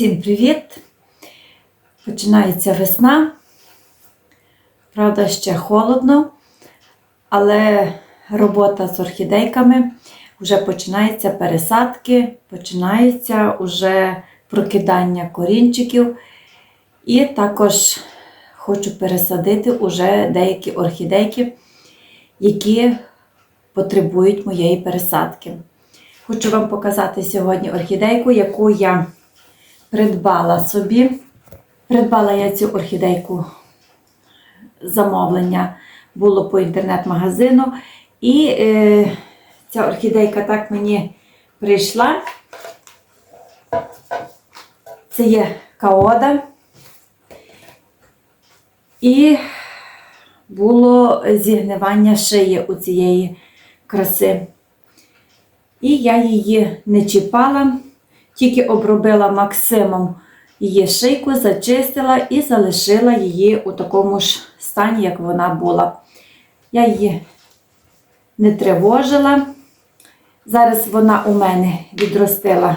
Всім привіт! Починається весна. Правда, ще холодно, але робота з орхідейками вже починаються пересадки, починається уже прокидання корінчиків. І також хочу пересадити уже деякі орхідейки, які потребують моєї пересадки. Хочу вам показати сьогодні орхідейку, яку я придбала собі. Придбала я цю орхідейку замовлення було по інтернет-магазину. І е, ця орхідейка так мені прийшла. Це є каода. І було зігнивання шиї у цієї краси. І я її не чіпала, тільки обробила Максимом її шийку, зачистила і залишила її у такому ж стані, як вона була. Я її не тривожила. Зараз вона у мене відростила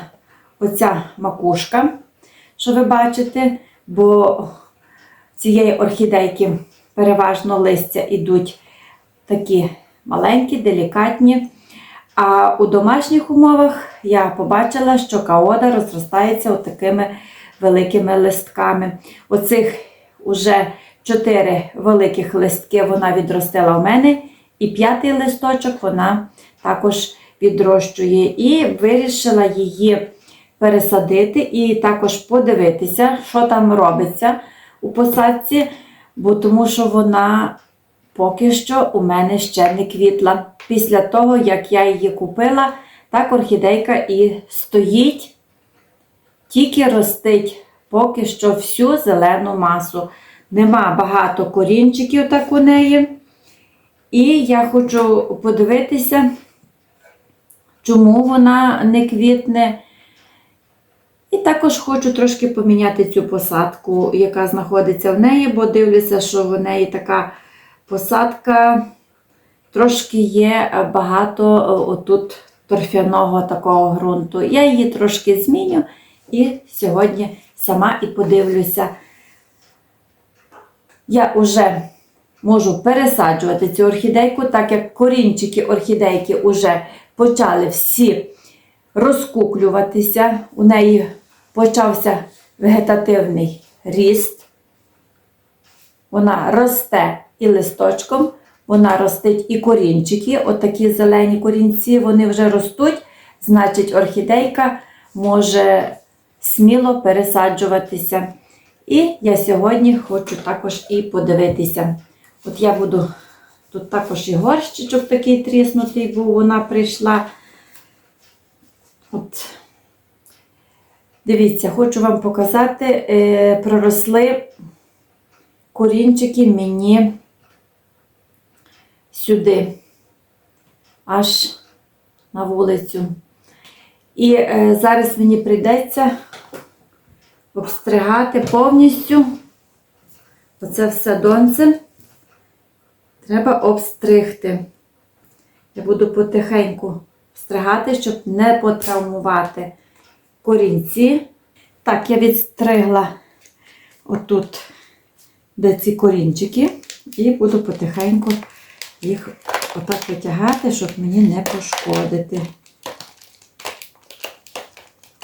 оця макушка, що ви бачите, бо цієї орхідейки переважно листя йдуть такі маленькі, делікатні. А у домашніх умовах я побачила, що каода розростається такими великими листками. Оцих уже чотири великих листки вона відростила в мене, і п'ятий листочок вона також відрощує. І вирішила її пересадити і також подивитися, що там робиться у посадці, бо тому що вона поки що у мене ще не квітла. Після того, як я її купила, так орхідейка і стоїть, тільки ростить поки що всю зелену масу. Нема багато корінчиків так у неї. І я хочу подивитися, чому вона не квітне. І також хочу трошки поміняти цю посадку, яка знаходиться в неї, бо дивлюся, що в неї така посадка трошки є багато отут торфяного такого ґрунту. Я її трошки зміню і сьогодні сама і подивлюся. Я вже можу пересаджувати цю орхідейку, так як корінчики орхідейки вже почали всі розкуклюватися. У неї почався вегетативний ріст. Вона росте і листочком, вона ростить і корінчики. Отакі зелені корінці, вони вже ростуть. Значить, орхідейка може сміло пересаджуватися. І я сьогодні хочу також і подивитися. От я буду, тут також і горщичок такий тріснутий, був, вона прийшла. От. Дивіться, хочу вам показати, е, проросли корінчики мені сюди, аж на вулицю. І е, зараз мені прийдеться обстригати повністю оце все донце. Треба обстригти. Я буду потихеньку обстригати, щоб не потравмувати корінці. Так, я відстригла отут, де ці корінчики, і буду потихеньку їх отак витягати, щоб мені не пошкодити.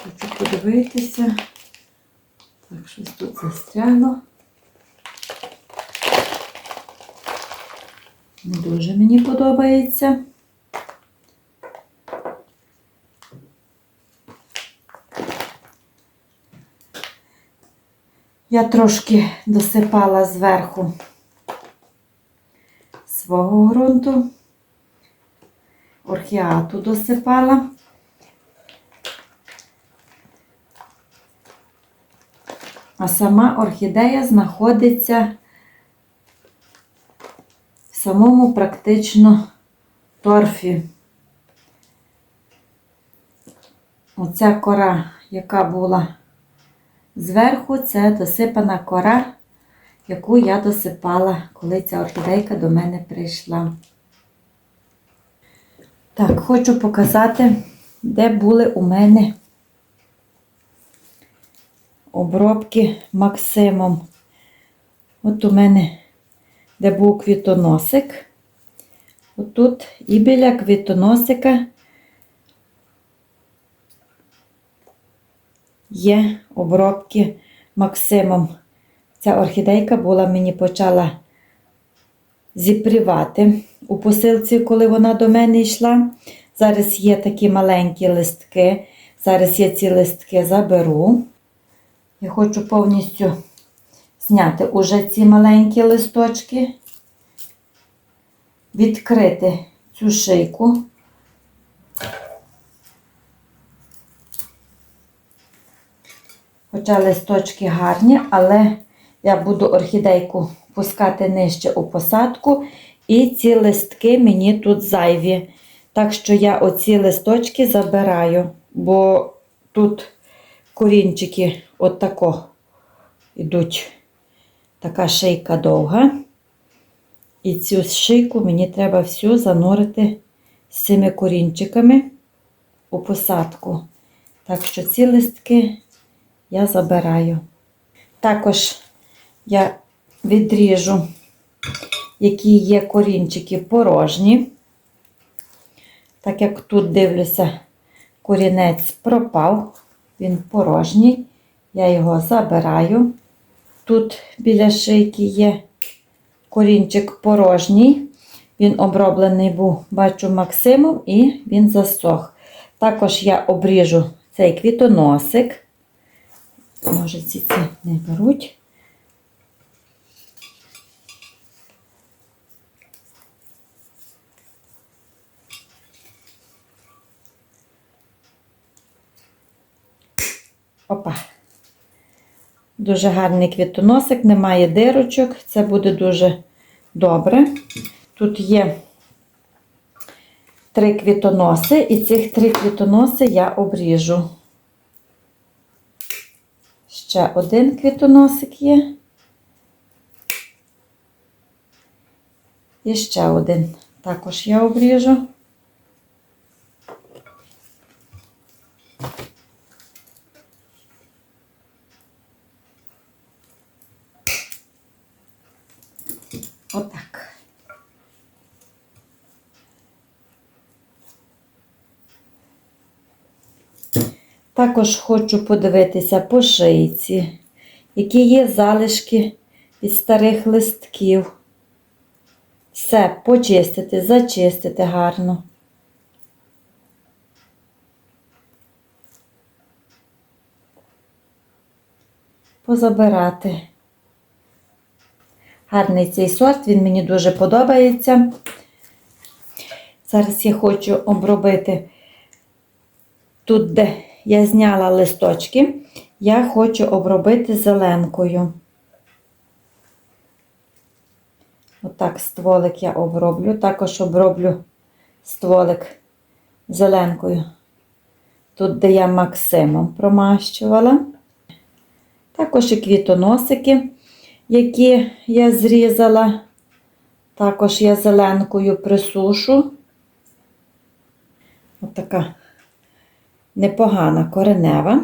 Хочу подивитися. Так, щось тут застрягло. Не дуже мені подобається. Я трошки досипала зверху свого ґрунту, орхіату досипала. А сама орхідея знаходиться в самому практично торфі. Оця кора, яка була зверху, це досипана кора, яку я досипала, коли ця орхідейка до мене прийшла. Так, хочу показати, де були у мене обробки Максимом. От у мене, де був квітоносик. Отут і біля квітоносика є обробки Максимом. Ця орхідейка була мені почала зіпрівати у посилці, коли вона до мене йшла. Зараз є такі маленькі листки. Зараз я ці листки заберу. Я хочу повністю зняти уже ці маленькі листочки, відкрити цю шийку. Хоча листочки гарні, але я буду орхідейку пускати нижче у посадку, і ці листки мені тут зайві. Так що я оці листочки забираю, бо тут корінчики отако йдуть. Така шийка довга. І цю шийку мені треба всю занурити з цими корінчиками у посадку. Так що ці листки я забираю. Також я відріжу, які є корінчики порожні. Так як тут дивлюся, корінець пропав, він порожній. Я його забираю. Тут біля шийки є корінчик порожній. Він оброблений був, бачу, Максимом, і він засох. Також я обріжу цей квітоносик. Може, ці ці не беруть. Опа. Дуже гарний квітоносик, немає дирочок, це буде дуже добре. Тут є три квітоноси, і цих три квітоноси я обріжу. Ще один квітоносик є. І ще один. Також я обріжу. Отак. Також хочу подивитися по шийці, які є залишки від старих листків. Все почистити, зачистити гарно. Позабирати. Гарний цей сорт, він мені дуже подобається. Зараз я хочу обробити тут, де я зняла листочки, я хочу обробити зеленкою. Отак стволик я оброблю, також оброблю стволик зеленкою. Тут, де я Максимом промащувала. Також і квітоносики які я зрізала. Також я зеленкою присушу. Ось така непогана коренева.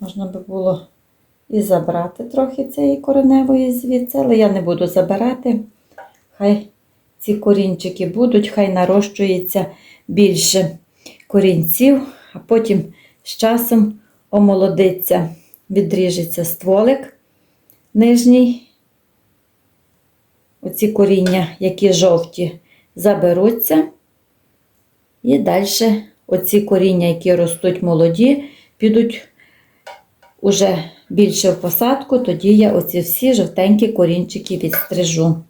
Можна би було і забрати трохи цієї кореневої звідси, але я не буду забирати. Хай ці корінчики будуть, хай нарощується більше корінців, а потім з часом омолодиться, відріжеться стволик нижній. Оці коріння, які жовті, заберуться. І далі оці коріння, які ростуть молоді, підуть уже більше в посадку, тоді я оці всі жовтенькі корінчики відстрижу.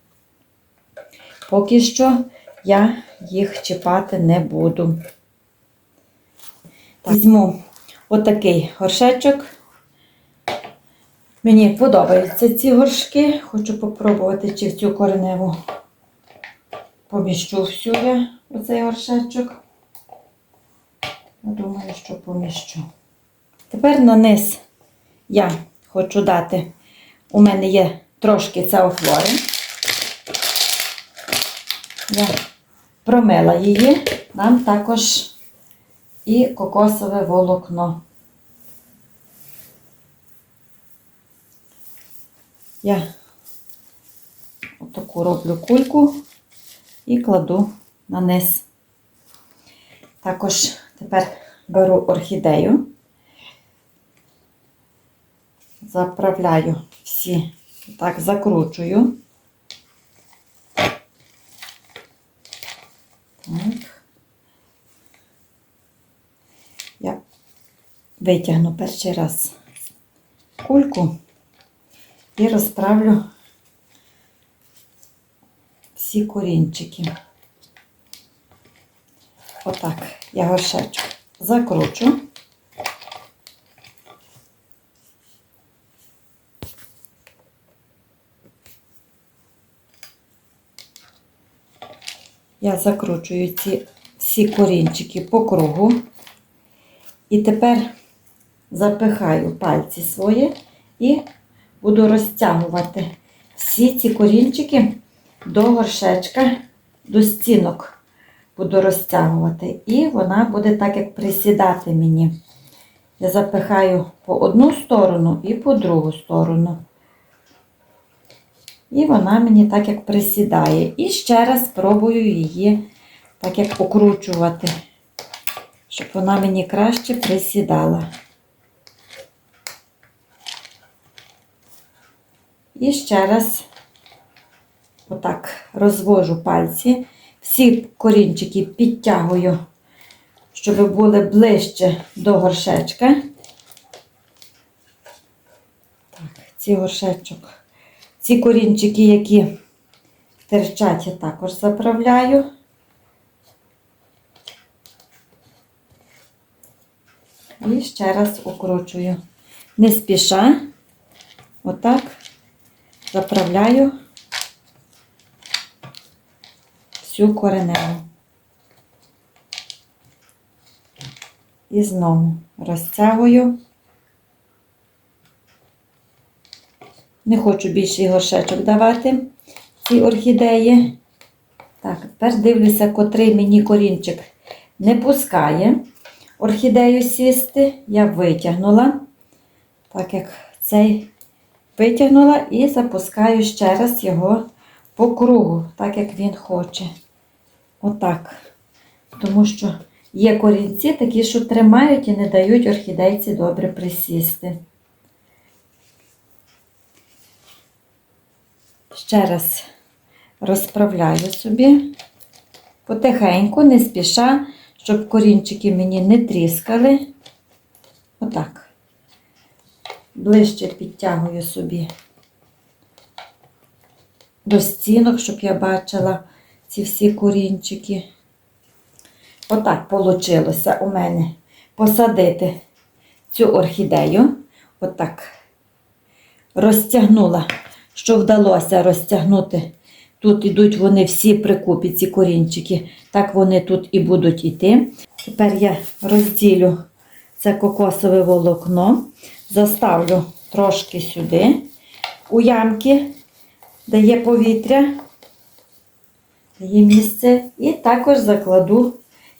Поки що я їх чіпати не буду. Візьму отакий горшечок. Мені подобаються ці горшки. Хочу попробувати, чи в цю кореневу поміщу всю я оцей горшечок. Думаю, що поміщу. Тепер на низ я хочу дати, у мене є трошки цеофлори. Я промила її, нам також і кокосове волокно. Я отаку роблю кульку і кладу на низ. Також тепер беру орхідею, заправляю всі, так закручую. Так. Я витягну перший раз кульку і розправлю всі корінчики. Отак я горшечок закручу. Я закручую ці всі корінчики по кругу. І тепер запихаю пальці свої і буду розтягувати всі ці корінчики до горшечка, до стінок буду розтягувати. І вона буде так, як присідати мені. Я запихаю по одну сторону і по другу сторону. І вона мені так як присідає. І ще раз спробую її так як окручувати, щоб вона мені краще присідала. І ще раз отак розвожу пальці. Всі корінчики підтягую, щоб були ближче до горшечка. Так, ці горшечок. Ці корінчики, які терчать, я також заправляю. І ще раз укручую. Не спіша, отак заправляю всю кореневу. І знову розтягую. Не хочу більший горшечок давати цій орхідеї. Так, тепер дивлюся, котрий мені корінчик не пускає орхідею сісти. Я витягнула, так як цей витягнула і запускаю ще раз його по кругу, так як він хоче. Отак. Тому що є корінці такі, що тримають і не дають орхідейці добре присісти. Ще раз розправляю собі потихеньку, не спіша, щоб корінчики мені не тріскали. Отак. Ближче підтягую собі до стінок, щоб я бачила ці всі корінчики. Отак вийшло у мене посадити цю орхідею. Отак розтягнула що вдалося розтягнути. Тут ідуть вони всі прикупі, ці корінчики. Так вони тут і будуть йти. Тепер я розділю це кокосове волокно, заставлю трошки сюди, у ямки, де є повітря, де є місце, і також закладу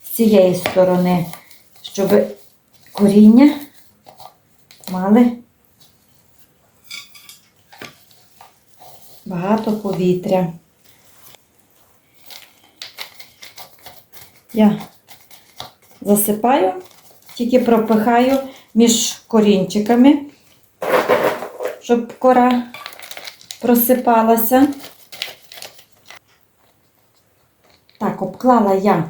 з цієї сторони, щоб коріння мали багато повітря. Я засипаю, тільки пропихаю між корінчиками, щоб кора просипалася. Так, обклала я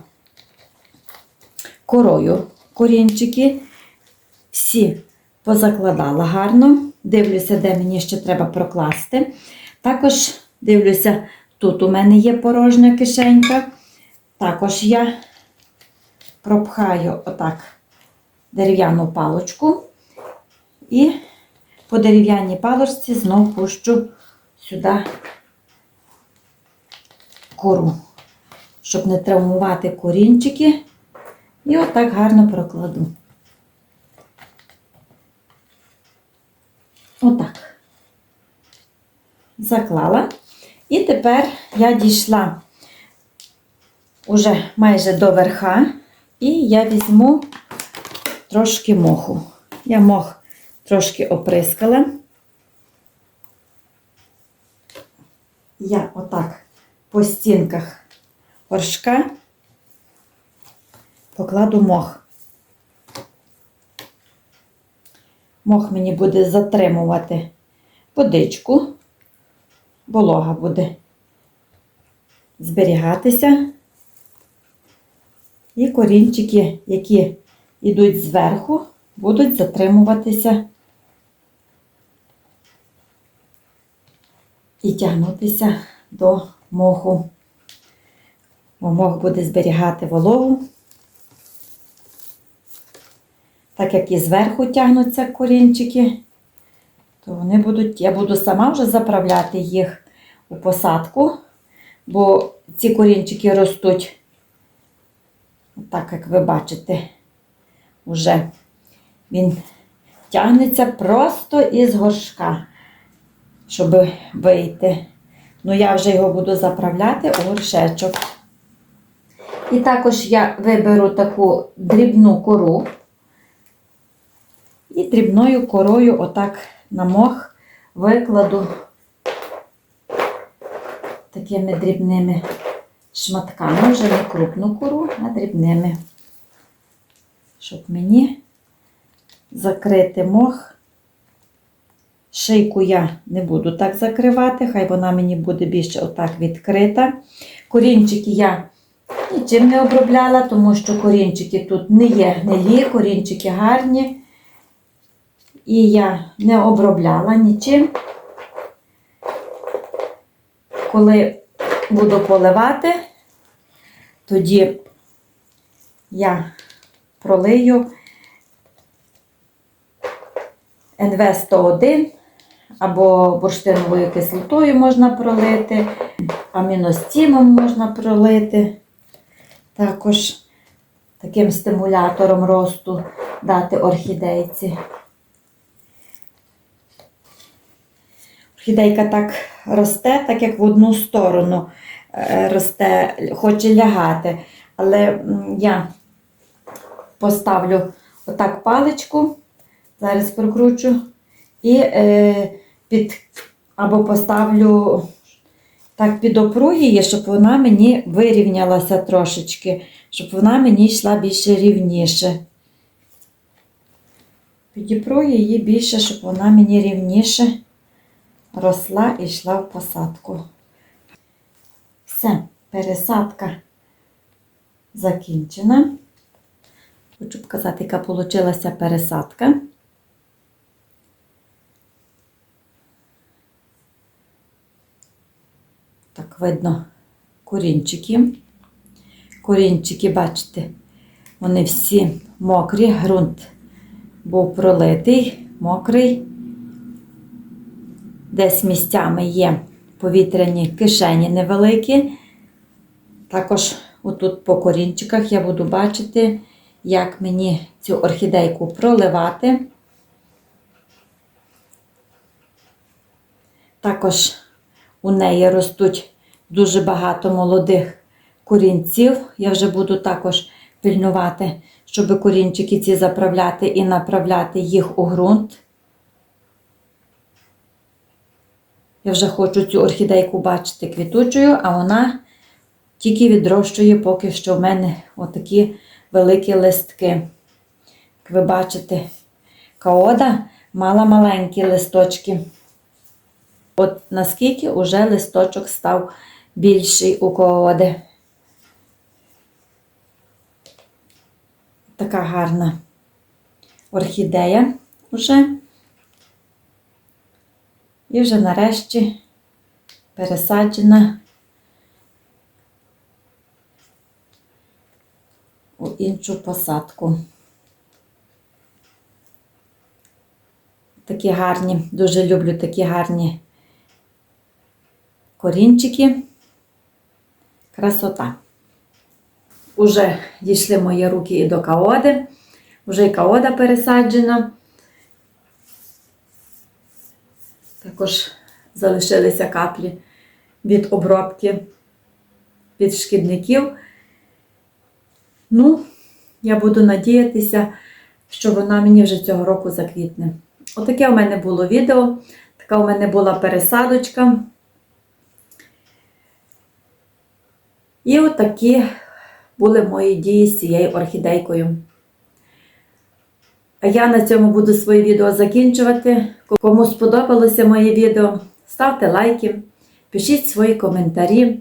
корою корінчики, всі позакладала гарно. Дивлюся, де мені ще треба прокласти. Також дивлюся, тут у мене є порожня кишенька. Також я пропхаю отак дерев'яну палочку і по дерев'яній палочці знов пущу сюди кору, щоб не травмувати корінчики. І отак гарно прокладу. Отак заклала. І тепер я дійшла уже майже до верха, і я візьму трошки моху. Я мох трошки оприскала. Я отак по стінках горшка покладу мох. Мох мені буде затримувати водичку, волога буде зберігатися. І корінчики, які йдуть зверху, будуть затримуватися і тягнутися до моху. Бо мох буде зберігати вологу. Так як і зверху тягнуться корінчики, то вони будуть, я буду сама вже заправляти їх у посадку, бо ці корінчики ростуть, так як ви бачите, вже він тягнеться просто із горшка, щоб вийти. Ну, я вже його буду заправляти у горшечок. І також я виберу таку дрібну кору. І дрібною корою отак на мох викладу такими дрібними шматками, вже не крупну кору, а дрібними. Щоб мені закрити мох. Шийку я не буду так закривати, хай вона мені буде більше отак відкрита. Корінчики я нічим не обробляла, тому що корінчики тут не є гнилі, корінчики гарні. І я не обробляла нічим. Коли буду поливати, тоді я пролию НВ-101 або бурштиновою кислотою можна пролити, аміностімом можна пролити. Також таким стимулятором росту дати орхідейці. Орхідейка так росте, так як в одну сторону е, росте, хоче лягати. Але я поставлю отак паличку, зараз прокручу, і е, під, або поставлю так під опру її, щоб вона мені вирівнялася трошечки, щоб вона мені йшла більше рівніше. Підіпру її більше, щоб вона мені рівніше росла і йшла в посадку. Все, пересадка закінчена. Хочу показати, яка вийшла пересадка. Так, видно корінчики. Корінчики, бачите, вони всі мокрі, ґрунт був пролитий, мокрий. Десь місцями є повітряні кишені невеликі. Також отут по корінчиках я буду бачити, як мені цю орхідейку проливати. Також у неї ростуть дуже багато молодих корінців. Я вже буду також пильнувати, щоб корінчики ці заправляти і направляти їх у ґрунт. Я вже хочу цю орхідейку бачити квітучою, а вона тільки відрощує поки що в мене отакі великі листки. Як ви бачите, каода мала маленькі листочки. От наскільки уже листочок став більший у кооди. Така гарна орхідея вже. І вже нарешті пересаджена у іншу посадку. Такі гарні, дуже люблю такі гарні корінчики. Красота. Уже дійшли мої руки і до каоди. Вже і каода пересаджена. Також залишилися каплі від обробки від шкідників. Ну, я буду надіятися, що вона мені вже цього року заквітне. Отаке у мене було відео, така у мене була пересадочка. І отакі були мої дії з цією орхідейкою. А я на цьому буду своє відео закінчувати. Кому сподобалося моє відео, ставте лайки, пишіть свої коментарі,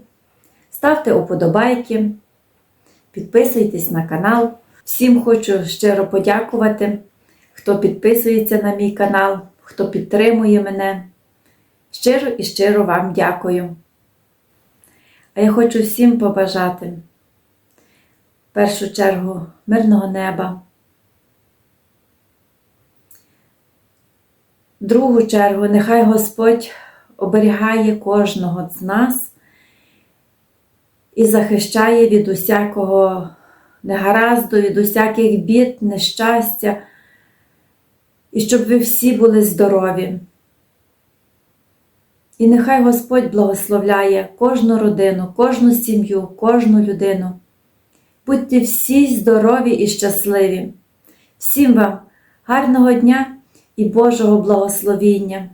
ставте уподобайки, підписуйтесь на канал. Всім хочу щиро подякувати, хто підписується на мій канал, хто підтримує мене. Щиро і щиро вам дякую. А я хочу всім побажати в першу чергу мирного неба. В другу чергу, нехай Господь оберігає кожного з нас і захищає від усякого негаразду, від усяких бід, нещастя, і щоб ви всі були здорові. І нехай Господь благословляє кожну родину, кожну сім'ю, кожну людину. Будьте всі здорові і щасливі. Всім вам гарного дня і Божого благословіння.